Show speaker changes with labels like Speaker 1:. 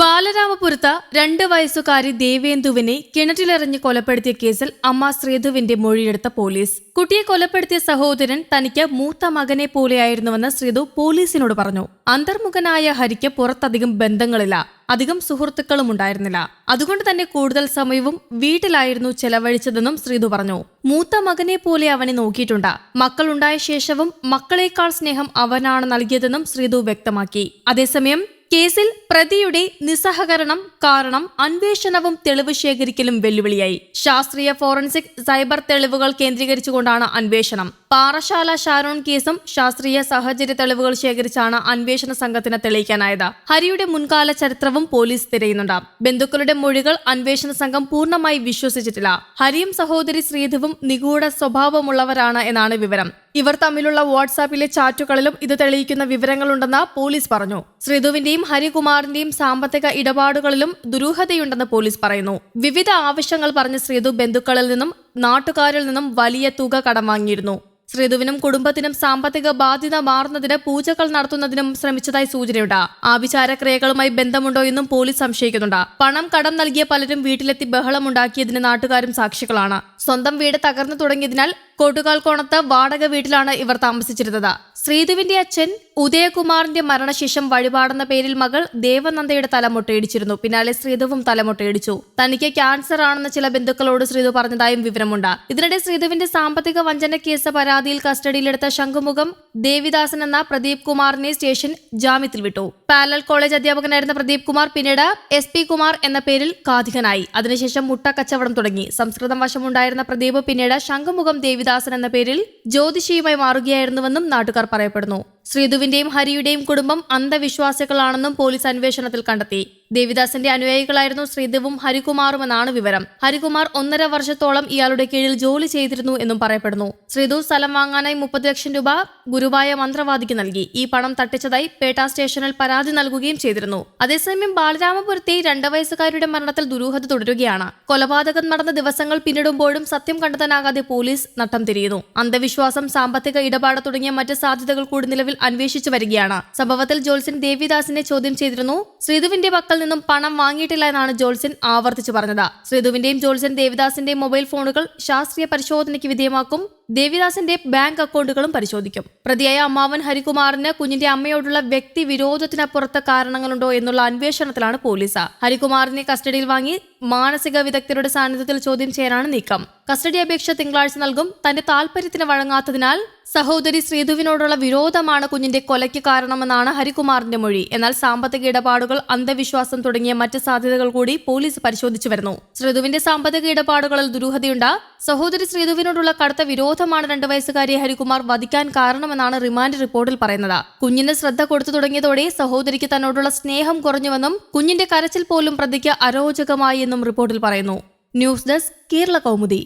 Speaker 1: ബാലരാമപുരത്ത് രണ്ട് വയസ്സുകാരി ദേവേന്ദുവിനെ കിണറ്റിലെറിഞ്ഞ് കൊലപ്പെടുത്തിയ കേസിൽ അമ്മ ശ്രീധുവിന്റെ മൊഴിയെടുത്ത പോലീസ്. കുട്ടിയെ കൊലപ്പെടുത്തിയ സഹോദരൻ തനിക്ക് മൂത്ത മകനെ പോലെയായിരുന്നുവെന്ന് ശ്രീധു പോലീസിനോട് പറഞ്ഞു. അന്തർമുഖനായ ഹരിക്ക് പുറത്തധികം ബന്ധങ്ങളില്ല. അധികം സുഹൃത്തുക്കളും ഉണ്ടായിരുന്നില്ല. അതുകൊണ്ട് തന്നെ കൂടുതൽ സമയവും വീട്ടിലായിരുന്നു ചെലവഴിച്ചതെന്നും ശ്രീധു പറഞ്ഞു. മൂത്ത മകനെ പോലെ അവനെ നോക്കിയിട്ടുണ്ട്. മക്കളുണ്ടായ ശേഷവും മക്കളേക്കാൾ സ്നേഹം അവനാണ് നൽകിയതെന്നും ശ്രീധു വ്യക്തമാക്കി. അതേസമയം കേസിൽ പ്രതിയുടെ നിസ്സഹകരണം കാരണം അന്വേഷണവും തെളിവ് ശേഖരിക്കലും വെല്ലുവിളിയായി. ശാസ്ത്രീയ ഫോറൻസിക് സൈബർ തെളിവുകൾ കേന്ദ്രീകരിച്ചുകൊണ്ടാണ് അന്വേഷണം. പാറശാല ഷാരോൺ കേസും ശാസ്ത്രീയ സാഹചര്യ തെളിവുകൾ ശേഖരിച്ചാണ് അന്വേഷണ സംഘത്തിന് തെളിയിക്കാനായത്. ഹരിയുടെ മുൻകാല ചരിത്രവും പോലീസ് തിരയുന്നുണ്ട്. ബന്ധുക്കളുടെ മൊഴികൾ അന്വേഷണ സംഘം പൂർണമായി വിശ്വസിച്ചിട്ടില്ല. ഹരിയും സഹോദരി ശ്രീധുവും നിഗൂഢ സ്വഭാവമുള്ളവരാണ് എന്നാണ് വിവരം. ഇവർ തമ്മിലുള്ള വാട്സാപ്പിലെ ചാറ്റുകളിലും ഇത് തെളിയിക്കുന്ന വിവരങ്ങളുണ്ടെന്ന് പോലീസ് പറഞ്ഞു. ശ്രീധുവിന്റെയും ഹരികുമാറിന്റെയും സാമ്പത്തിക ഇടപാടുകളിലും ദുരൂഹതയുണ്ടെന്ന് പോലീസ് പറയുന്നു. വിവിധ ആവശ്യങ്ങൾ പറഞ്ഞ ശ്രീധു ബന്ധുക്കളിൽ നിന്നും നാട്ടുകാരിൽ നിന്നും വലിയ തുക കടം വാങ്ങിയിരുന്നു. ശ്രീധുവിനും കുടുംബത്തിനും സാമ്പത്തിക ബാധ്യത മാറുന്നതിന് പൂജകൾ നടത്തുന്നതിനും ശ്രമിച്ചതായി സൂചനയുണ്ട്. ആഭിചാരക്രിയകളുമായി ബന്ധമുണ്ടോ എന്നും പോലീസ് സംശയിക്കുന്നുണ്ട്. പണം കടം നൽകിയ പലരും വീട്ടിലെത്തി ബഹളമുണ്ടാക്കിയതിന് നാട്ടുകാരും സാക്ഷികളാണ്. സ്വന്തം വീട് തകർന്നു തുടങ്ങിയതിനാൽ കോട്ടുകാൽക്കോണത്ത് വാടക വീട്ടിലാണ് ഇവർ താമസിച്ചിരുന്നത്. ശ്രീധുവിന്റെ അച്ഛൻ ഉദയകുമാറിന്റെ മരണശേഷം വഴിപാടെന്ന പേരിൽ മകൾ ദേവനന്ദയുടെ തലമുട്ടയിടിച്ചിരുന്നു. പിന്നാലെ ശ്രീധുവും തലമുട്ടയിടിച്ചു. തനിക്ക് ക്യാൻസർ ആണെന്ന് ചില ബന്ധുക്കളോട് ശ്രീധു പറഞ്ഞതായും വിവരമുണ്ട്. ഇതിനിടെ ശ്രീധുവിന്റെ സാമ്പത്തിക വഞ്ചന കേസ് പരാതിയിൽ കസ്റ്റഡിയിലെടുത്ത ശംഖുമുഖം ദേവിദാസൻ എന്ന പ്രദീപ് കുമാറിനെ സ്റ്റേഷൻ ജാമ്യത്തിൽ വിട്ടു പാരലൽ കോളേജ് അധ്യാപകനായിരുന്ന പ്രദീപ് കുമാർ പിന്നീട് എസ് പി കുമാർ എന്ന പേരിൽ കാഥികനായി അതിനുശേഷം മുട്ട കച്ചവടം തുടങ്ങി. സംസ്കൃതം വശമുണ്ടായിരുന്ന പ്രദീപ് പിന്നീട് ശംഖുമുഖം ദേവിദാസൻ എന്ന പേരിൽ ജ്യോതിഷിയുമായി മാറുകയായിരുന്നുവെന്നും നാട്ടുകാർ പറയപ്പെടുന്നു. ശ്രീധുവിന്റെയും ഹരിയുടെയും കുടുംബം അന്ധവിശ്വാസികളാണെന്നും പോലീസ് അന്വേഷണത്തിൽ കണ്ടെത്തി. ദേവിദാസന്റെ അനുയായികളായിരുന്നു ശ്രീധുവും ഹരികുമാറുമെന്നാണ് വിവരം. ഹരികുമാർ ഒന്നര വർഷത്തോളം ഇയാളുടെ കീഴിൽ ജോലി ചെയ്തിരുന്നു എന്നും പറയപ്പെടുന്നു. ശ്രീധു സ്ഥലം വാങ്ങാനായി മുപ്പത് ലക്ഷം രൂപ ഗുരുവായ മന്ത്രവാദിക്ക് നൽകി. ഈ പണം തട്ടിച്ചതായി പേട്ട സ്റ്റേഷനിൽ പരാതി നൽകുകയും ചെയ്തിരുന്നു. അതേസമയം ബാലരാമപുരത്തെ രണ്ട് വയസ്സുകാരുടെ മരണത്തിൽ ദുരൂഹത തുടരുകയാണ്. കൊലപാതകം നടന്ന ദിവസങ്ങൾ പിന്നിടുമ്പോഴും സത്യം കണ്ടെത്താനാകാതെ പോലീസ് നട്ടം തിരിയുന്നു. അന്ധവിശ്വാസം സാമ്പത്തിക ഇടപാട് തുടങ്ങിയ മറ്റ് സാധ്യതകൾ കൂടി നിലവിൽ അന്വേഷിച്ചു വരികയാണ്. സംഭവത്തിൽ ജോൾസൻ ദേവിദാസിനെ ചോദ്യം ചെയ്തിരുന്നു. ശ്രീധുവിന്റെ പക്കൽ നിന്നും പണം വാങ്ങിയിട്ടില്ല എന്നാണ് ജോൾസൻ ആവർത്തിച്ചു പറഞ്ഞത്. ശ്രീധുവിന്റെയും ജോൾസൻ ദേവിദാസിന്റെയും മൊബൈൽ ഫോണുകൾ ശാസ്ത്രീയ പരിശോധനയ്ക്ക് വിധേയമാക്കും. ദേവിദാസിന്റെ ബാങ്ക് അക്കൗണ്ടുകളും പരിശോധിക്കും. പ്രതിയായ അമ്മാവൻ ഹരികുമാറിന് കുഞ്ഞിന്റെ അമ്മയോടുള്ള വ്യക്തി വിരോധത്തിനപ്പുറത്ത് കാരണങ്ങളുണ്ടോ എന്നുള്ള അന്വേഷണത്തിലാണ് പോലീസ്. ഹരികുമാറിനെ കസ്റ്റഡിയിൽ വാങ്ങി മാനസിക വിദഗ്ധരുടെ സാന്നിധ്യത്തിൽ ചോദ്യം ചെയ്യാനാണ് നീക്കം. കസ്റ്റഡി അപേക്ഷ തിങ്കളാഴ്ച നൽകും. തന്റെ താൽപര്യത്തിന് വഴങ്ങാത്തതിനാൽ സഹോദരി ശ്രീധുവിനോടുള്ള വിരോധമാണ് കുഞ്ഞിന്റെ കൊലയ്ക്ക് കാരണമെന്നാണ് ഹരികുമാറിന്റെ മൊഴി. എന്നാൽ സാമ്പത്തിക ഇടപാടുകൾ അന്ധവിശ്വാസം തുടങ്ങിയ മറ്റ് സാധ്യതകൾ കൂടി പോലീസ് പരിശോധിച്ചു വരുന്നു. ശ്രീധുവിന്റെ സാമ്പത്തിക ഇടപാടുകളിൽ ദുരൂഹതയുണ്ട്. സഹോദരി ശ്രീധുവിനോടുള്ള കടുത്ത വിരോധമാണ് രണ്ട് വയസ്സുകാരിയെ ഹരികുമാർ വധിക്കാൻ കാരണമെന്നാണ് റിമാൻഡ് റിപ്പോർട്ടിൽ പറയുന്നത്. കുഞ്ഞിന് ശ്രദ്ധ കൊടുത്തു തുടങ്ങിയതോടെ സഹോദരിക്ക് തന്നോടുള്ള സ്നേഹം കുറഞ്ഞുവെന്നും കുഞ്ഞിന്റെ കരച്ചിൽ പോലും പ്രതിക്ക് അരോചകമായി എന്നും റിപ്പോർട്ടിൽ പറയുന്നു. News desk Kerala Kaumudi.